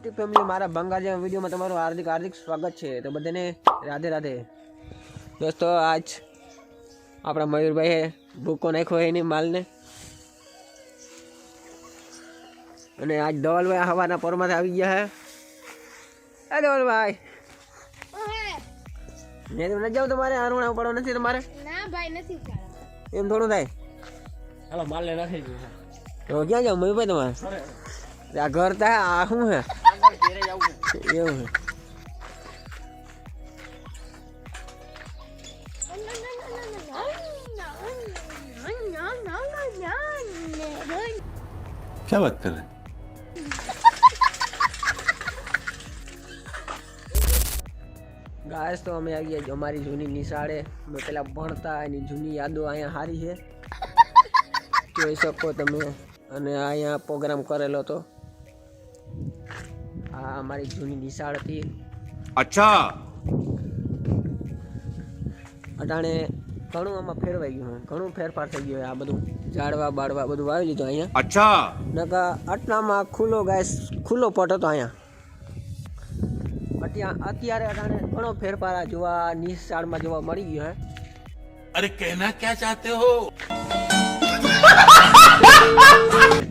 YouTube family મારા બંગાળ જેવા વિડીયોમાં તમારું હાર્દિક હાર્દિક સ્વાગત છે. તો બધાને રાધે રાધે. દોસ્તો આજ આપણા મયુરભાઈએ ભૂકો નાખ્યો એની માલને. અને આજ ધવલભાઈ હવાના પોરમાંથી આવી ગયા હે. એ ધવલભાઈ. મેં તો ન તમારે આરવણા પડો નથી તમારે? ના ભાઈ નથી એમ થોડું થાય? હાલો માલ લે નાખી તો ક્યાં જાવ મયુરભાઈ તમારે? આ ઘર તા આ શું હે? એવું હે क्या बात कर रहे हैं ગાયસ તો અમે આવી ગયા અમારી જૂની નિશાળે અમે પેલા ભણતા એની જૂની યાદો અહીંયા સારી છે જોઈ શકો તમે અને અહીંયા પ્રોગ્રામ કરેલો હતો હા અમારી જૂની નિશાળ હતી. અચ્છા. અટાણે ઘણું આમાં ફેરવાઈ ગયું ઘણું ફેરફાર થઈ ગયો આ બધું. ઝાડવા બાળવા બધું વાવી લીધું અહીંયા. અચ્છા. નકા આટલામાં ખુલ્લો ગાય ખુલ્લો પટ હતો અહીંયા. અત્યારે અટાણે ઘણો ફેરફાર જોવા નિશાળમાં જોવા મળી ગયો હે. અરે કહેના ક્યાં ચાહતે હો?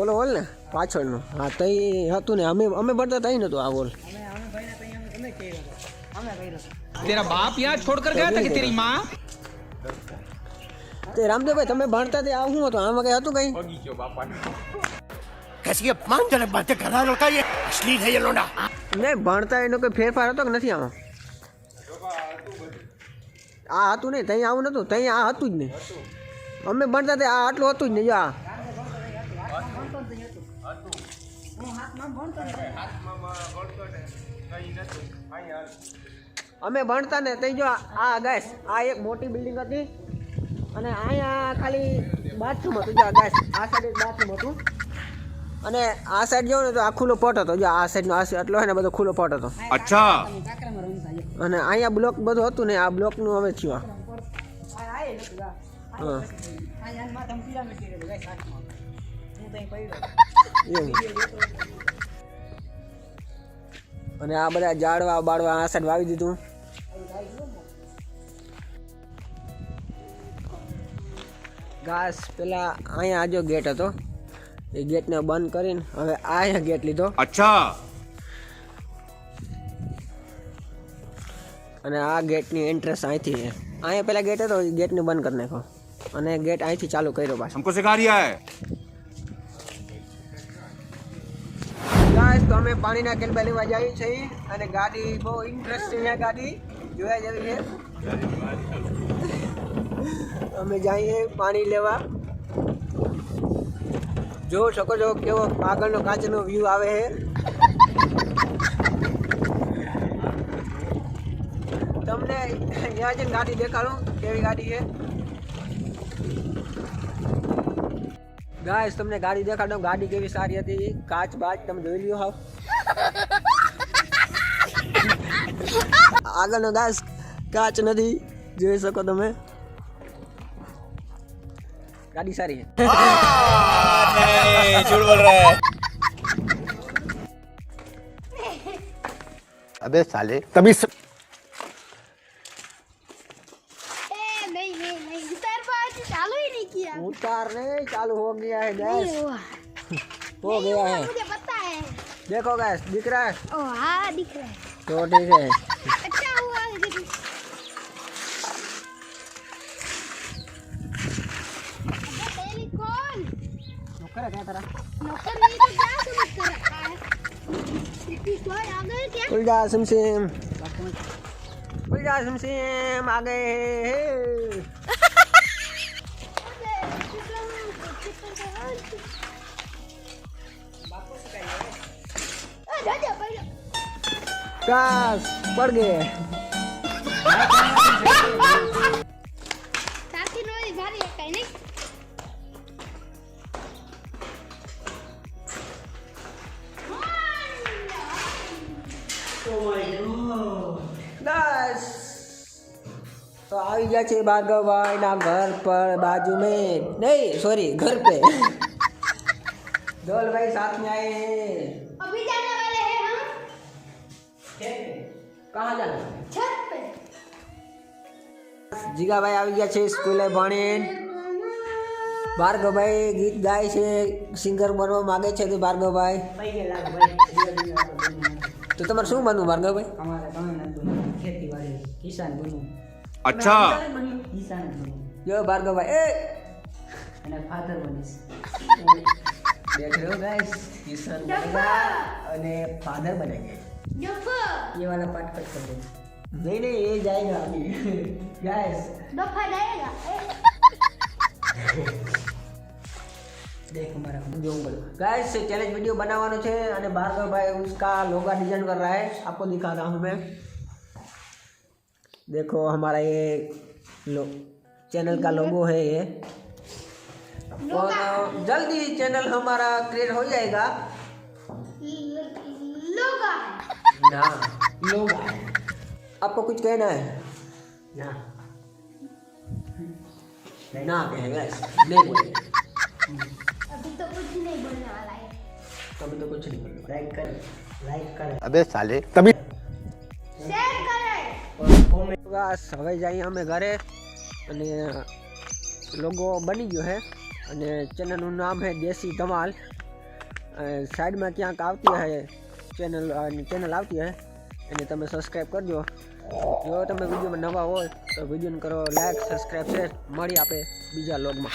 ઓલો ઓલ ને પાછળનો. હા તઈ હતું ને અમે અમે ભરતા તઈ નતો આ ઓલ તેરા બાપ યહાં છોડ કર ગયા કે તેરી માં? તે રામદેવભાઈ તમે ભણતા તે આ શું હતું? આમાં કઈ હતું કઈ? બગીચો બાપાનો. કસી બાતે ઘણા લોકો એ અશ્લીલ હે લોના નહીં ભણતા એનો કોઈ ફેરફાર હતો કે નથી આમાં? આ હતું નહીં ત્યાં આવું નતું ત્યાં આ હતું જ નહીં. અમે ભણતા તે આ આટલું હતું જ નહીં આ. અમે ભણતા ને તઈ જો આ ગેસ આ એક મોટી બિલ્ડિંગ હતી અને અહીંયા ખાલી બાથરૂમ હતું. જો ગેસ આ સાઈડ એક બાથરૂમ હતું. અને આ સાઈડ જો ને તો આ ખુલ્લો પોટ હતો. જો આ સાઈડનો આ એટલો હોય ને બધો ખુલ્લો પોટ હતો. અચ્છા. અને અહીંયા બ્લોક બધું હતું ને આ બ્લોકનું હવે થયું હા. અને આ બધા ઝાડવા બાળવા આ સાઈડ વાવી દીધું. ઘાસ પેલા અહીંયા આજો ગેટ હતો. એ ગેટને બંધ કરીને હવે અહીંયા ગેટ લીધો. અચ્છા. અને આ ગેટની એન્ટ્રન્સ અહીંથી છે. અહીંયા પેલા ગેટ હતો ગેટ ને બંધ કરી નાખો અને ગેટ અહીંથી ચાલુ કર્યો પાછો. હમકો સિખા રહ્યા હે અમે પાણીના કેન લેવા જઈએ છીએ અને ગાડી બહુ ઇન્ટરેસ્ટિંગ છે ગાડી. જોયા જેવી છે. અમે જઈએ પાણી લેવા. જો શકો છો કેવો આગળનો કાચનો વ્યૂ આવે છે. તમને ત્યાં જઈને ગાડી દેખાડું, કેવી ગાડી છે. ગાઈસ તમને ગાડી દેખાડો ગાડી કેવી સારી હતી કાચ બાચ તમે જોઈ લ્યો હાવ આગળનો ગાઈસ કાચ નથી જોઈ શકો તમે ગાડી સારી છે अबे साले तभी स... उतार नहीं चालू हो गया है नहीं गैस हुआ हो नहीं गया हुआ, है मुझे पता है देखो गैस दिख रहा है ओ हाँ दिख रहा है तो ठीक है अच्छा हुआ है दीदी अबे टेलीफोन नौकर है क्या तेरा नौकर नहीं तो क्या समझ कर रखा है इतनी कोई आ गए क्या खुल जा सिम सिम खुल जा सिम सिम आ गए કાસ પડ તો આવી ગયા છે ભાર્ગવભાઈ ના ઘર પર બાજુ મેં નહીં સોરી ઘર પે. ધોલભાઈ સાથ में आए कहाँ जाना छत पे જીગાભાઈ આવી ગયા છે સ્કૂલે ભણીને ભાર્ગવભાઈ ગીત ગાય છે સિંગર બનવા માંગે છે તો ભાર્ગવભાઈ તો તમારે શું બનવું ભાર્ગવભાઈ અમારે તમે નથી ખેતીવાડી કિસાન બનવું अच्छा કિસાન જ બનવું જો ભાર્ગવભાઈ એ અને ફાધર બનીશ દેખ રહ્યો ગાઈસ કિશન બનેગા અને ફાધર બનેંગે दफा ये वाला पार्ट कट कर दो नहीं नहीं ये जाएगा अभी गाइस दफा जाएगा ए, देख हमारा जोऊं बोलो गाइस चैलेंज वीडियो बनावानो છે અને ભાર્ગવ ભાઈ उसका लोगा डिजाइन कर रहा है आपको दिखा रहा हूँ मैं देखो हमारा ये लो चैनल का लोगो है ये और जल्दी चैनल हमारा क्रिएट हो जाएगा ल- लोगा है ना लोगा आपको कुछ कहना है ना ना कहे गाइस नहीं बोले अभी तो कुछ नहीं बोलने वाला है कभी तो कुछ नहीं बोलो लाइक कर लाइक कर अबे साले तभी शेयर करें બસ હવે જઈએ અમે ઘરે અને લોગો બની ગયો છે અને ચેનલનું નામ છે દેશી ધમાલ અ, સાઈડમાં ક્યાંક આવતી હશે ચેનલ ચેનલ આવતી હોય એને તમે સબસ્ક્રાઈબ કરજો. જો તમે વિડીયોમાં નવા હોય, તો વિડીયોને કરો લાઈક સબસ્ક્રાઈબ શેર મળી આપે બીજા લોગમાં